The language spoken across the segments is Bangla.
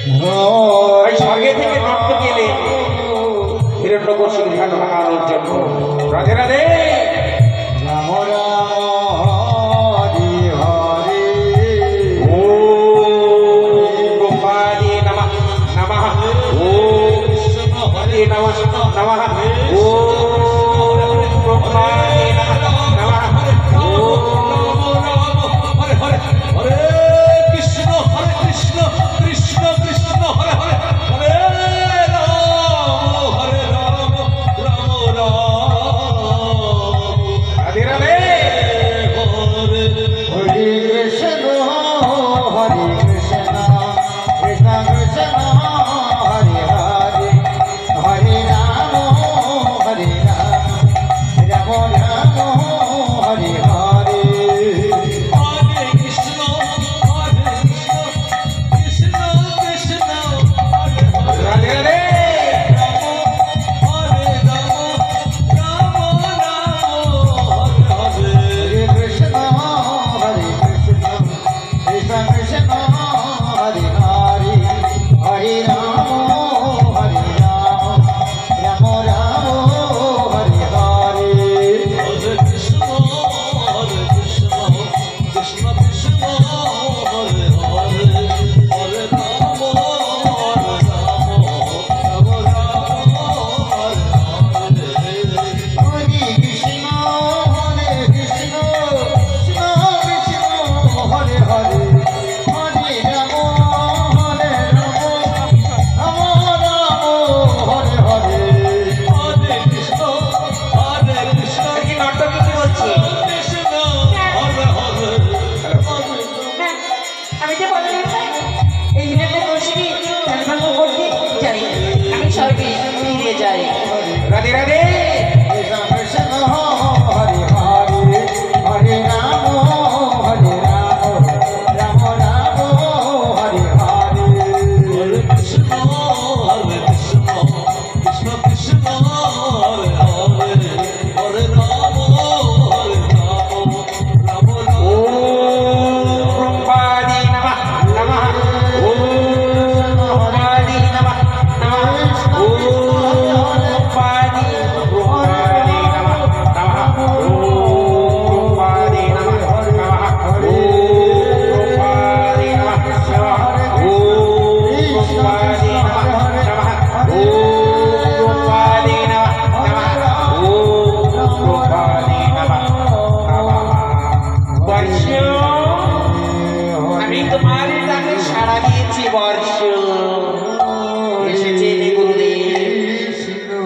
ওই স্বর্গে থেকে নর্ত গেলে হিরণ্যকশির ধ্যান ভাঙানোর জন্য। রাধে রাধে রাম রাম হরি আমি তো বলে এই করতে যাই আমি স্বর্গে ফিরে যাই। রাধে রাধে।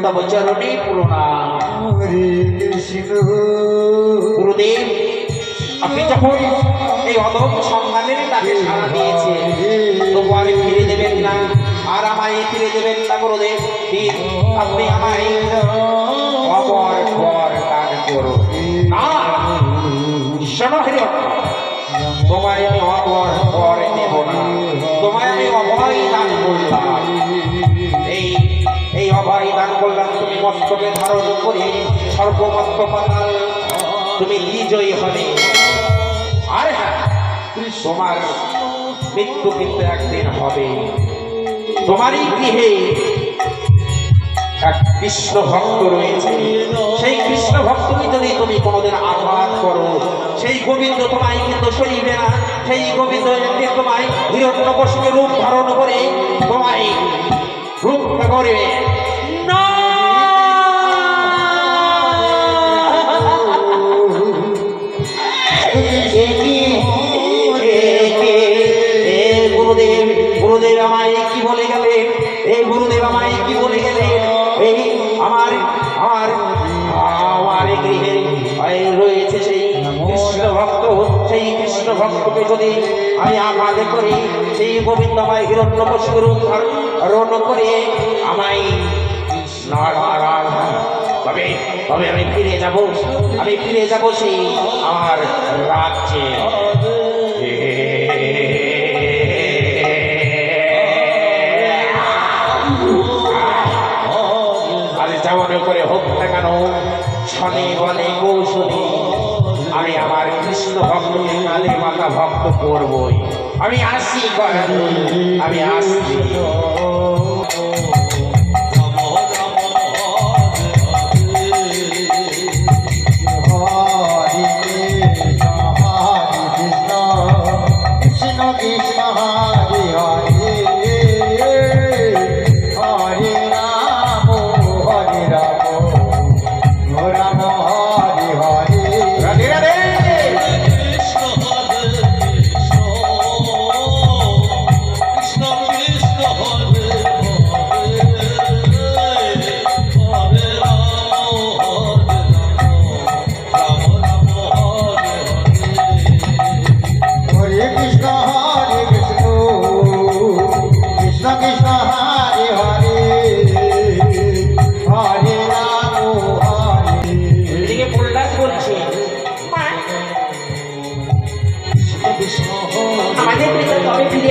তব চরণে কৃষ্ণ গুরুদেব, আপনি যখন এই অদম সন্ধানের ডাকে সাড়া দিয়েছে তবু আমি ফিরে দেবেন না, আর আমায় ফিরে দেবেন না, গুরুদেব ঠিক আপনি আমায় অপর পর দান করো না হিরণ তোমায় আমি অপর পর নেব না, তোমায় আমি অভয় দান করলাম। মস্তকে ধারণ করে সর্বমত্ত পাতাল, তুমি বিজয়ী হবে? আর হ্যাঁ তোমার মৃত্যু কিন্তু একদিন হবে। তোমারই গৃহে এক কৃষ্ণ ভক্ত রয়েছে। সেই কৃষ্ণ ভক্তকে যদি তুমি কোনোদিন আঘাত করো, সেই গোবিন্দ তোমায় কিন্তু সইবে না। সেই গোবিন্দ একদিন তোমায় হিরণ্যকশিকে রূপ ধারণ করে তোমায় রূপ করবে আমায় কি বলে গেলেন এই গুরুদেব আমায় কি বলে গেলেন এই আমার আমার আমার গৃহে রয়েছে সেই কৃষ্ণ ভক্ত সেই কৃষ্ণ ভক্তকে যদি আমি আমাদের করি, সেই গোবিন্দময় হিরণ্য রূপ ধারণ করে আমায় তবে তবে আমি ফিরে যাব, আমি ফিরে যাব সেই আমার রাজ্যে। কেন? শনি বলে কৌশলী। আমি আমার কৃষ্ণ ভক্ত, কালী মাতা ভক্ত করবই। আমি কয়া আমি আসছি।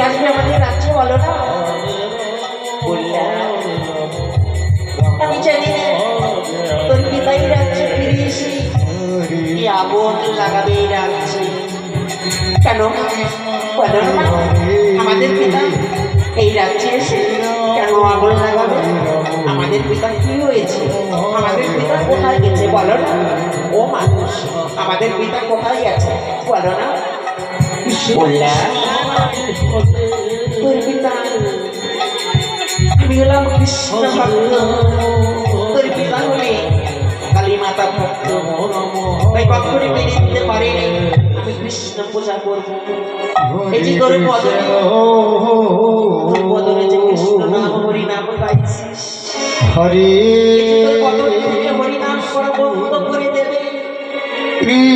আসবে আমাদের রাজ্যে বলো না? প্রহ্লাদ আমি জানি তোর পিতাই রাজ্যে ফিরে এসে কি আগুন লাগাবে এই রাজ্যে কেন? বলো না। আমাদের পিতা এই রাজ্যে এসে কেন আগুন লাগাবে? আমাদের পিতা কি হয়েছে? আমাদের পিতা কোথায় গেছে? বলো না। ও মানুষ, আমাদের পিতা কোথায় গেছে? বলো না। পিতা আমি হলাম কৃষ্ণ ভক্ত তোর পিতা হলে কালী মাতা ভক্ত তাই কখনই মেনে নিতে পারিনি আমি কৃষ্ণ পূজা করব এই যে তোর বদলে তোর বদলে যে কৃষ্ণ নাম হরি নাম গাইছিস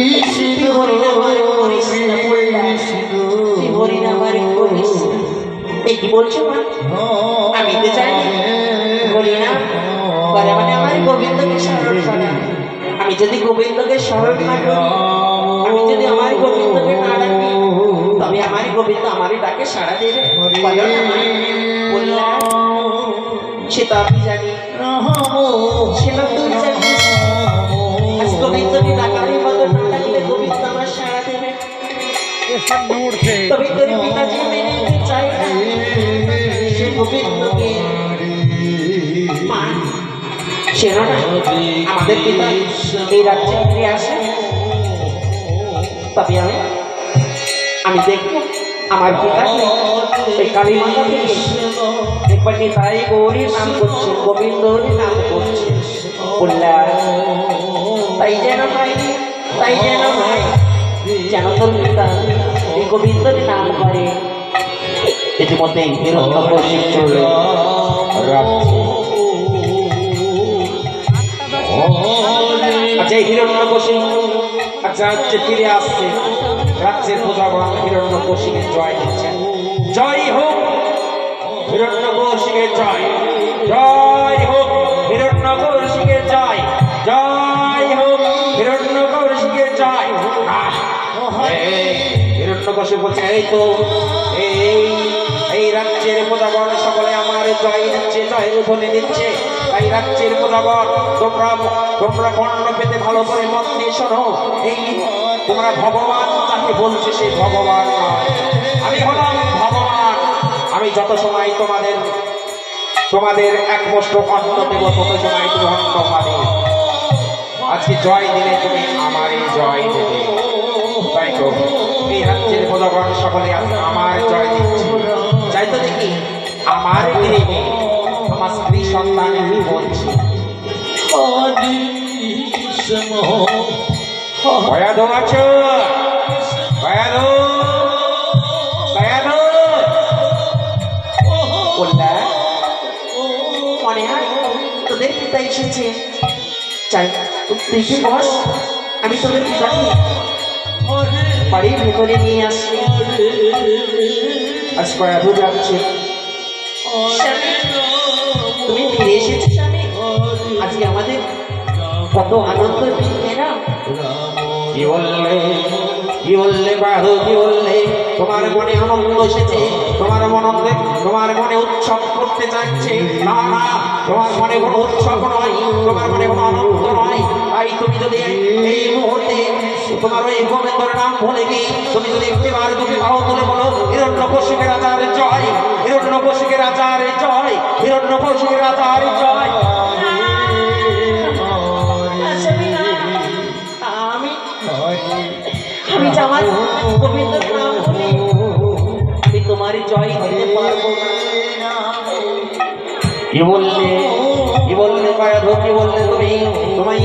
কৃষ্ণ তুই হরি নাম আর করিস। এই কি বলছো মা? আমি তো জানি বলি না। বলে মানে আমার গোবিন্দকে স্মরণ করা। আমি যদি গোবিন্দকে স্মরণ করি, আমি যদি আমার গোবিন্দকে না ডাকি, তবে আমার গোবিন্দ আমারই ডাকে সাড়া দেবে। সে তো আমি জানি। সে তো তুই জানিস গোবিন্দকে ডাকার তবে তোর পিতাজি মেনে নিতে চায় না। সে গোবিন্দকে আমাদের পিতা এই রাজ্যে ফিরে আসে। তবে আমি আমি দেখব আমার পিতাকে এই কালী মাতা থেকে। একবার নিতাই গৌরীর নাম করছে গোবিন্দর নাম করছে। কল্যাণ তাই যেন তাই যেন ভাই যেন তোর পিতা গোবিন্দর নাম করে ইতিমধ্যে হিরণ্য কৌশিক আচ্ছা এই হিরণ্য কৌশিক আচ্ছা রাজ্যে ফিরে আসছে। রাজ্যের প্রজাগণ হিরণ্য কৌশিকের জয় দিচ্ছেন জয় হোক হিরণ্য কৌশিকের জয়। জয়। কৌশিক বলছে এই তো, এই এই রাজ্যের প্রজাগণ সকলে আমার জয় দিচ্ছে জয় ধ্বনি দিচ্ছে এই রাজ্যের প্রজাগণ, তোমরা তোমরা কর্ণ পেতে ভালো করে মন দিয়ে শোনো। এই, তোমরা ভগবান, যাকে বলছে সেই ভগবান নয়। আমি হলাম ভগবান। আমি যত সময় তোমাদের তোমাদের এক মুষ্ট অন্ন দেব, তত সময় তুমি অন্ন পাবে। আজকে জয় দিলে তুমি আমারই জয় দেবে। তাই তো? প্রজাগণ সকলে আমার জয় দিচ্ছে। চাই তো দেখি আমার গৃহে আমার স্ত্রী সন্তান বলছে? ভয়াদো আছো? কল্যাণ মনে হয় তোদের পিতা এসেছে। চাই তুই বস আমি তোদের পিতাকে বাড়ির ভেতরে নিয়ে আসি। আজ ভয়াদো যাচ্ছে তুমি ফিরে এসেছ স্বামী আজকে আমাদের কত আনন্দ দিন না? কি তোমার মনে আনন্দ এসেছে তোমার মনে তোমার মনে উৎসব করতে চাইছে। না না, তোমার মনে কোনো উৎসব নয়, তোমার মনে কোনো আনন্দ নয়। তাই তুমি যদি তোমার ওই গোবিন্দর নাম ভুলে গিয়ে তুমি যদি একটিবার দুটি বাহু তুলে বলো হিরণ্য কৌশিকের আচার জয় হিরণ্য কৌশিকের আচার জয় হিরণ্য আচার জয়। না, আমি আমার গোবিন্দর নাম বলি আমি তোমারই জয় দিতে পারব না। কি বললে? কি বললে পায়াধো? কি বললে তুমি? তোমায়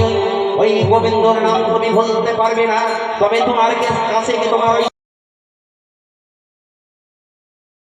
ওই- গোবিন্দর নাম তুমি বলতে পারবে না। তবে তোমার কাছে কি তোমার